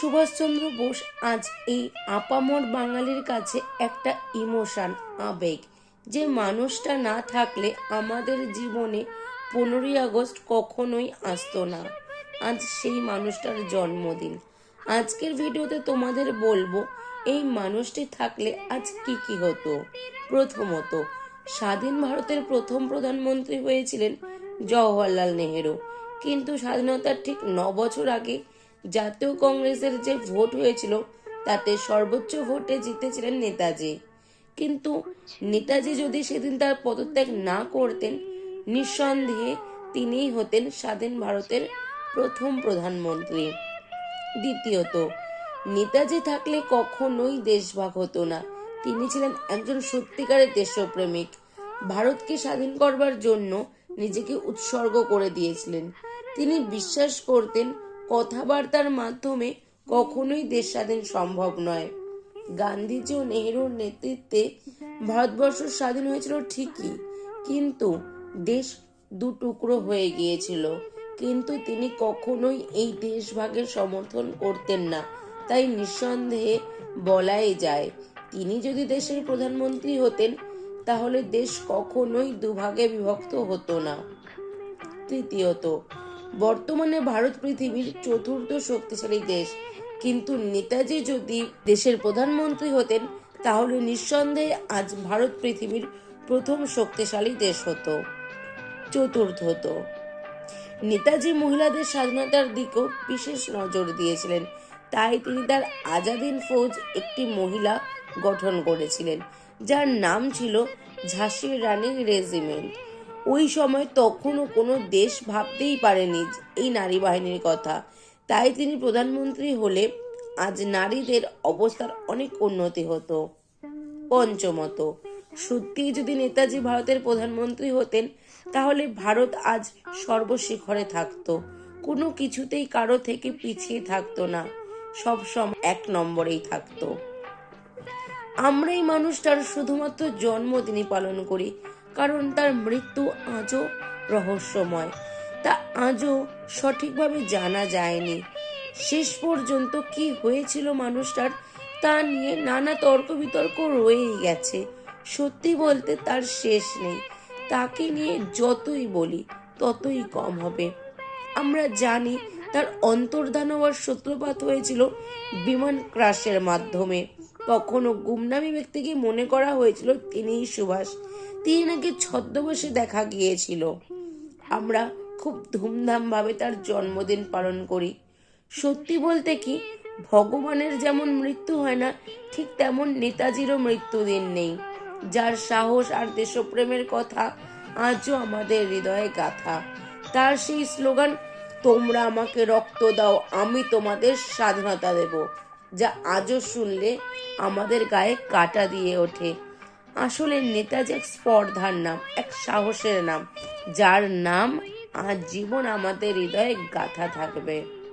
সুভাষচন্দ্র বোস আজ এই আপামর বাঙালির কাছে একটা ইমোশন, আবেগ। যে মানুষটা না থাকলে আমাদের জীবনে পনেরোই আগস্ট কখনোই আসতো না। আজ সেই মানুষটার জন্মদিন। আজকের ভিডিওতে তোমাদের বলব, এই মানুষটি থাকলে আজ কি কি হতো? প্রথমত, স্বাধীন ভারতের প্রথম প্রধানমন্ত্রী হয়েছিলেন জওহরলাল নেহেরু। কিন্তু স্বাধীনতার ঠিক ন বছর আগে জাতীয় কংগ্রেসের যে ভোট হয়েছিল তাতে সর্বোচ্চ ভোটে জিতেছিলেন নেতাজি। কিন্তু নেতাজি যদি সেদিন তার পদত্যাগ না করতেন নিঃসন্দেহে তিনিই হতেন স্বাধীন ভারতের প্রথম প্রধানমন্ত্রী। দ্বিতীয়ত নেতাজি থাকলে কখনোই দেশভাগ হতো না। তিনি ছিলেন একজন সত্যিকারের দেশপ্রেমিক। ভারতকে স্বাধীন করবার জন্য নিজেকে উৎসর্গ করে দিয়েছিলেন। তিনি বিশ্বাস করতেন কথাবার্তার মাধ্যমে কখনোই দেশ স্বাধীন সম্ভব নয়। গান্ধীজি ও নেহেরুর নেতৃত্বে ভারতবর্ষ স্বাধীন হয়েছিল ঠিকই, কিন্তু দেশ দু টুকরো হয়ে গিয়েছিল। কিন্তু তিনি কখনোই এই দেশভাগের সমর্থন করতেন না। তাই নিঃসন্দেহে বলাই যায়, তিনি যদি দেশের প্রধানমন্ত্রী হতেন, তাহলে দেশ কখনোই দুভাগে বিভক্ত হতো না। তৃতীয়ত বর্তমানে ভারত পৃথিবীর চতুর্থ শক্তিশালী দেশ। কিন্তু নেতাজি যদি দেশের প্রধানমন্ত্রী হতেন, তাহলে নিঃসন্দেহে আজ ভারত পৃথিবীর প্রথম শক্তিশালী দেশ হতো, চতুর্থ হতো। নেতাজি মহিলাদের স্বাধীনতার দিকেও বিশেষ নজর দিয়েছিলেন। তাই তিনি তার আজাদিন ফৌজ একটি মহিলা গঠন করেছিলেন, যার নাম ছিল ঝাঁসির রানী রেজিমেন্ট। ওই সময় তখনও কোনো দেশ ভাবতেই পারেনি এই নারী বাহিনীর কথা। তাই তিনি প্রধানমন্ত্রী হলে আজ নারীদের অবস্থার অনেক উন্নতি হতো। পঞ্চমত, সত্যিই যদি নেতাজি ভারতের প্রধানমন্ত্রী হতেন, তাহলে ভারত আজ সর্বশিখরে থাকতো। কোনো কিছুতেই কারও থেকে পিছিয়ে থাকতো না, সব সময় এক নম্বরেই থাকতো। আমরা এই মানুষটার শুধুমাত্র জন্মদিনই পালন করি কারণ তার মৃত্যু আজও রহস্যময়। তা আজও সঠিকভাবে জানা যায়নি। শেষ পর্যন্ত কি হয়েছিল মানুষটার তা নিয়ে নানা তর্ক বিতর্ক রয়েই গেছে। সত্যি বলতে তার শেষ নেই। তাকে নিয়ে যতই বলি, ততই কম হবে। আমরা জানি তার অন্তর্ধান হওয়ার সূত্রপাত হয়েছিল বিমান ক্রাশের মাধ্যমে। কখনো গুমনামী ব্যক্তিকে মনে করা হয়েছিল তিনিই সুভাষ। তিনি নাকি ছদ্মবেশে দেখা গিয়েছিল। আমরা খুব ধুমধামভাবে তার জন্মদিন পালন করি। সত্যি বলতে কি, ভগবানের যেমন মৃত্যু হয় না, ঠিক তেমন নেতাজিরও মৃত্যুদিন নেই। যার সাহস আর দেশপ্রেমের কথা আজও আমাদের হৃদয়ে গাথা। তার সেই স্লোগান, তোমরা আমাকে রক্ত দাও, আমি তোমাদের স্বাধীনতা দেব। যা আজও শুনলে আমাদের গায়ে কাটা দিয়ে ওঠে। আসলে নেতাজি এক স্পর্ধার নাম, এক সাহসের নাম, যার নাম আজ জীবন আমাদের হৃদয়ে গাথা থাকবে।